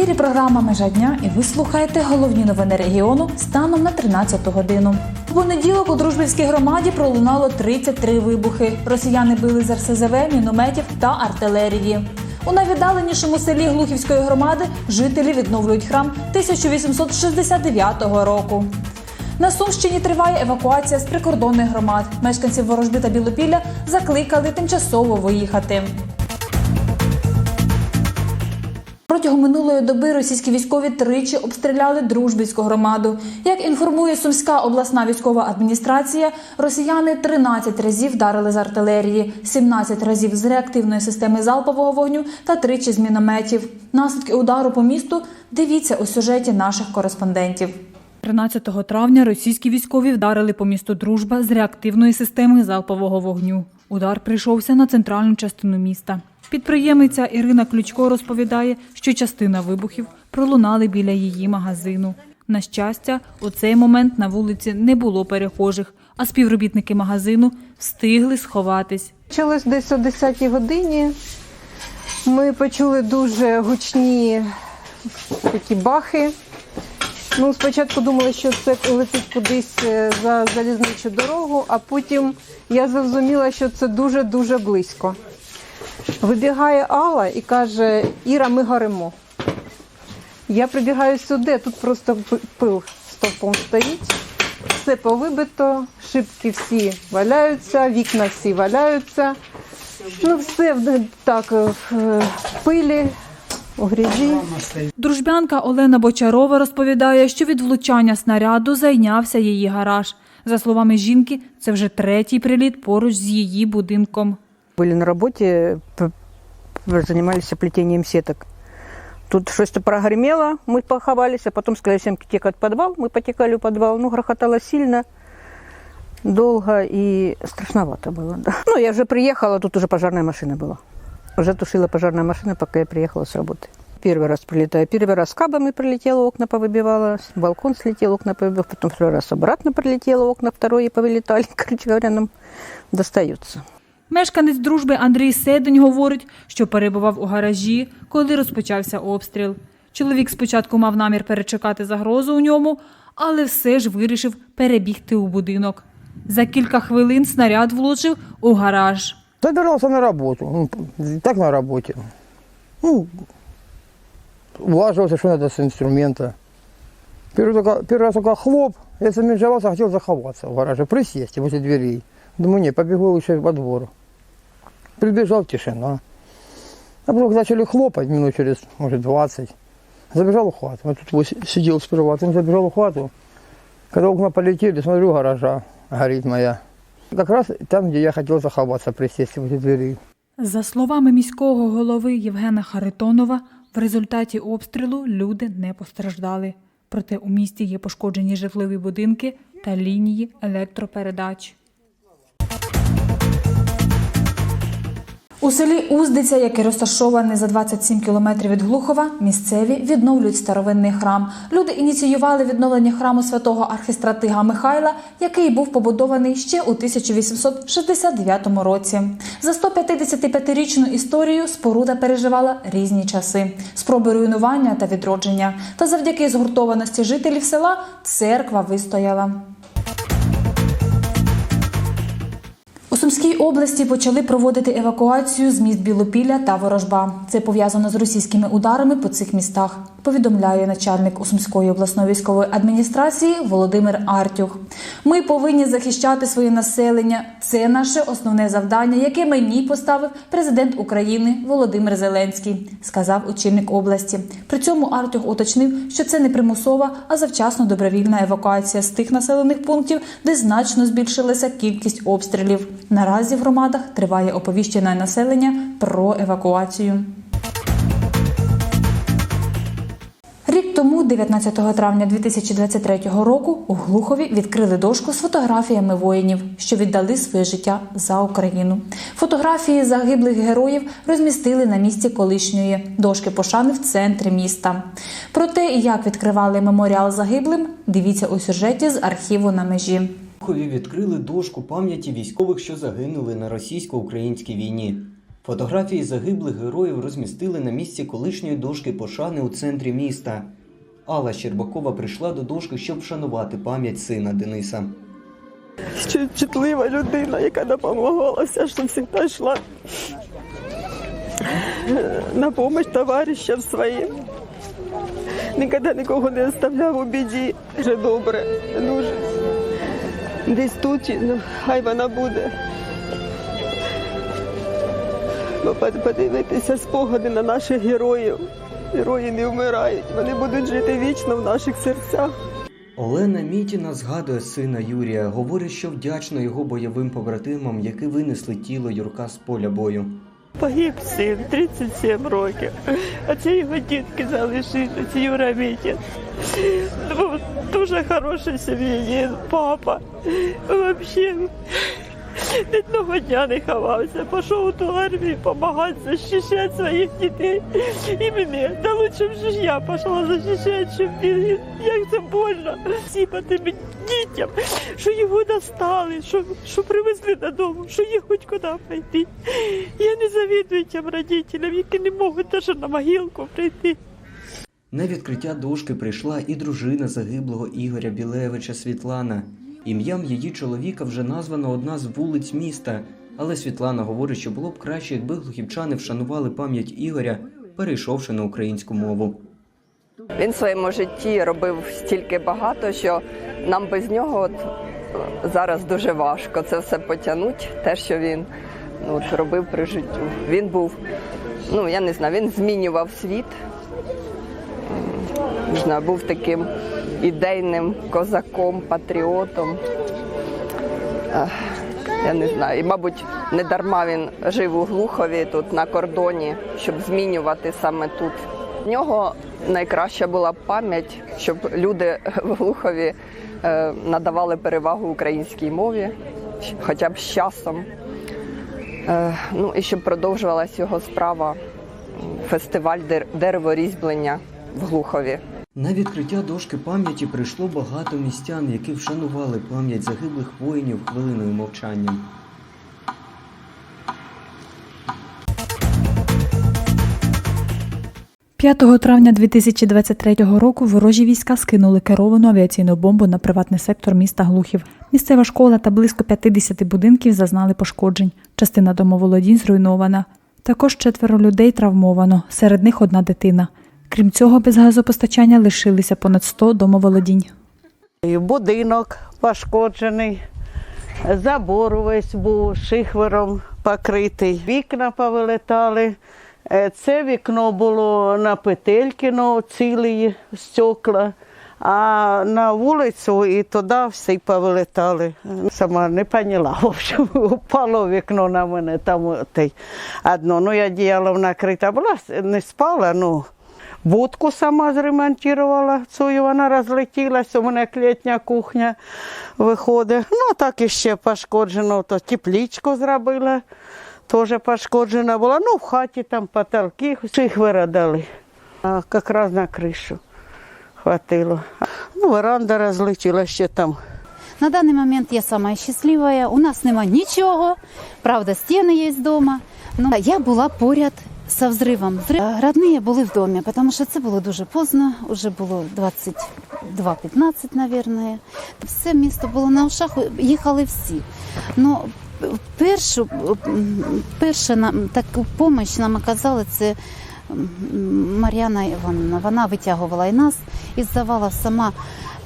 ефірі програма Межа дня і ви слухаєте головні новини регіону станом на 13 годину. В понеділок у дружбівській громаді пролунало 33 вибухи. Росіяни били з РСЗВ, мінометів та артилерії. У найвіддаленішому селі Глухівської громади жителі відновлюють храм 1869 року. На Сумщині триває евакуація з прикордонних громад. Мешканців Ворожби та Білопілля закликали тимчасово виїхати. Протягом минулої доби російські військові тричі обстріляли дружбівську громаду. Як інформує Сумська обласна військова адміністрація, росіяни 13 разів вдарили з артилерії, 17 разів з реактивної системи залпового вогню та тричі з мінометів. Наслідки удару по місту дивіться у сюжеті наших кореспондентів. 13 травня російські військові вдарили по місту Дружба з реактивної системи залпового вогню. Удар прийшовся на центральну частину міста. Підприємиця Ірина Ключко розповідає, що частина вибухів пролунали біля її магазину. На щастя, у цей момент на вулиці не було перехожих, а співробітники магазину встигли сховатись. Почалось десь о 10 годині. Ми почули дуже гучні такі бахи. Ну, спочатку думали, що це летить кудись е, за залізничу дорогу, а потім я зрозуміла, що це дуже-дуже близько. Вибігає Алла і каже: Іра, ми горимо. Я прибігаю сюди, тут просто пил стовпом стоїть. Все повибито, шибки всі валяються, вікна всі валяються. Ну, все так е, в пилі, у грязі. Дружбянка Олена Бочарова розповідає, що від влучання снаряду зайнявся її гараж. За словами жінки, це вже третій приліт поруч з її будинком. Были на работе, занимались плетением сеток. Тут что-то прогремело, мы поховались, а потом сказали всем текать в подвал. Мы потекали в подвал. Ну, грохотало сильно, долго и страшновато было. Да. Ну, я уже приехала, тут уже пожарная машина была. Уже тушила пожарная машина, пока я приехала с работы. Первый раз прилетаю. Первый раз кабами прилетела, окна повыбивала, балкон слетел, окна повыбивала. Потом второй раз обратно прилетела, окна второе повылетали. Короче говоря, нам достается. Мешканець дружби Андрій Седень говорить, що перебував у гаражі, коли розпочався обстріл. Чоловік спочатку мав намір перечекати загрозу у ньому, але все ж вирішив перебігти у будинок. За кілька хвилин снаряд влучив у гараж. Собирался на работу. Ну, так на работе. Ну, надо с инструмента. Первый, только, первый раз только хлоп, я замежевался, хотел заховаться в гараже, присесть возле дверей. Думаю, не, побегу лучше во двор. Прибежал, тишина. А потом начали хлопать минут через, может, 20. Забежал в хату. Вот тут сидел сперва, потом забежал в хату. Когда окна полетели, смотрю, гаража горит моя. Как раз там, где я хотел заховаться, присесть возле дверей. За словами міського голови Євгена Харитонова, в результаті обстрілу люди не постраждали. Проте у місті є пошкоджені житлові будинки та лінії електропередач. У селі Уздиця, яке розташоване за 27 кілометрів від Глухова, місцеві відновлюють старовинний храм. Люди ініціювали відновлення храму святого архістратига Михайла, який був побудований ще у 1869 році. За 155-річну історію споруда переживала різні часи, спроби руйнування та відродження. Та завдяки згуртованості жителів села церква вистояла. Сумській області почали проводити евакуацію з міст Білопілля та Ворожба. Це пов'язано з російськими ударами по цих містах. Повідомляє начальник Сумської обласної військової адміністрації Володимир Артюх. Ми повинні захищати своє населення. Це наше основне завдання, яке мені поставив президент України Володимир Зеленський, сказав очільник області. При цьому Артюх уточнив, що це не примусова, а завчасно добровільна евакуація з тих населених пунктів, де значно збільшилася кількість обстрілів. Наразі в громадах триває оповіщення населення про евакуацію. Тому, 19 травня 2023 року, у Глухові відкрили дошку з фотографіями воїнів, що віддали своє життя за Україну. Фотографії загиблих героїв розмістили на місці колишньої дошки пошани в центрі міста. Про те, як відкривали меморіал загиблим, дивіться у сюжеті з архіву на межі. Глухові відкрили дошку пам'яті військових, що загинули на російсько-українській війні. Фотографії загиблих героїв розмістили на місці колишньої дошки пошани у центрі міста. Алла Щербакова прийшла до дошки, щоб вшанувати пам'ять сина Дениса. Ще чутлива людина, яка допомагала, вся, що завжди йшла на допомогу товаришам своїм. Ніколи нікого не оставляв у біді. Дуже добре, дуже. Десь тут, ну, хай вона буде. Подивитися спогади на наших героїв. Герої не вмирають, вони будуть жити вічно в наших серцях. Олена Мітіна згадує сина Юрія, говорить, що вдячна його бойовим побратимам, які винесли тіло Юрка з поля бою. Погиб син, 37 років. А це його дітки залишилися, Юра Мітін. Був дуже хороший сім'янин, папа. Взагалі, ні одного дня не ховався. Пішов у ту армію допомагати захищати своїх дітей. І мене. Да лучше б ж я пішла захищати, щоб він. Як це больно. Тобі дітям, що його достали, що, що привезли додому, що є хоч куди пойти. Я не завідую тим родителям, які не можуть навіть на могилку прийти. На відкриття дошки прийшла і дружина загиблого Ігоря Білевича Світлана. Ім'ям її чоловіка вже названа одна з вулиць міста, але Світлана говорить, що було б краще, якби глухівчани вшанували пам'ять Ігоря, перейшовши на українську мову. Він в своєму житті робив стільки багато, що нам без нього от, зараз дуже важко це все потягнути, те, що він ну, от, робив при життю. Він був, ну я не знаю, він змінював світ. Не знаю, був таким ідейним козаком, патріотом. Я не знаю. І, мабуть, не дарма він жив у Глухові тут на кордоні, щоб змінювати саме тут. В нього найкраща була пам'ять, щоб люди в Глухові е, надавали перевагу українській мові, хоча б з часом. Е, ну і щоб продовжувалась його справа, фестиваль дер- дереворізьблення в Глухові. На відкриття дошки пам'яті прийшло багато містян, які вшанували пам'ять загиблих воїнів хвилиною мовчання. – 5 травня 2023 року ворожі війська скинули керовану авіаційну бомбу на приватний сектор міста Глухів. Місцева школа та близько 50 будинків зазнали пошкоджень. Частина домоволодінь зруйнована. Також четверо людей травмовано, серед них одна дитина. Крім цього, без газопостачання лишилися понад 100 домоволодінь. Будинок пошкоджений, забор весь був шихвером покритий, вікна повилетали. Е, Це вікно було на Петелькіно, цілі стекла, а на вулицю і туди всі повилетали. Сама не поняла, в общем, упало вікно на мене там одно. Ну, я діяла накрита була, не спала, ну. Будку сама зремонтувала, цю вона розлетілася, у мене як літня кухня виходить. Ну, так і ще пошкоджено, то теплічку зробила, теж пошкоджена була. Ну, в хаті там потолки, всіх виродали. А якраз на кришу хватило. Ну, веранда розлетіла ще там. На даний момент я сама щаслива. У нас нема нічого. Правда, стіни є вдома. Ну, я була поряд з взривом. Взрив- Родні були в домі, тому що це було дуже поздно, вже було 22.15, мабуть. Все місто було на ушах, їхали всі. Ну, першу, перша нам таку допомогу нам оказали це Мар'яна Івановна. Вона витягувала і нас із завала сама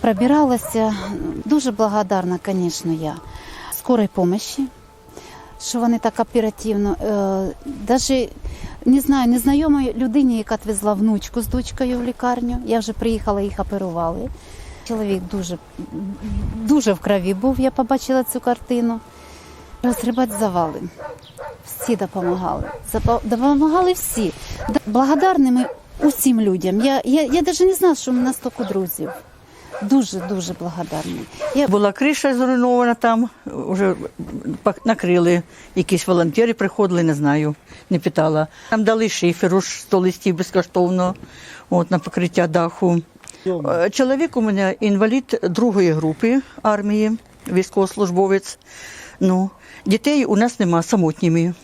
пробиралася. Дуже благодарна, звісно, я скорій помощі, що вони так оперативно. Е, даже не знаю, незнайомої людині, яка відвезла внучку з дочкою в лікарню. Я вже приїхала, їх оперували. Чоловік дуже, дуже в крові був, я побачила цю картину. Розгрібати завали. Всі допомагали. Допомагали всі. Благодарними усім людям. Я, я, я навіть не знала, що у нас стільки друзів. Дуже дуже благодарні. Я Була криша зруйнована там, вже накрили. Якісь волонтери приходили, не знаю, не питала. Нам дали шиферу 100 листів безкоштовно от, на покриття даху. Е, Чоловік у мене інвалід другої групи армії, військовослужбовець. Ну, дітей у нас нема самотніми.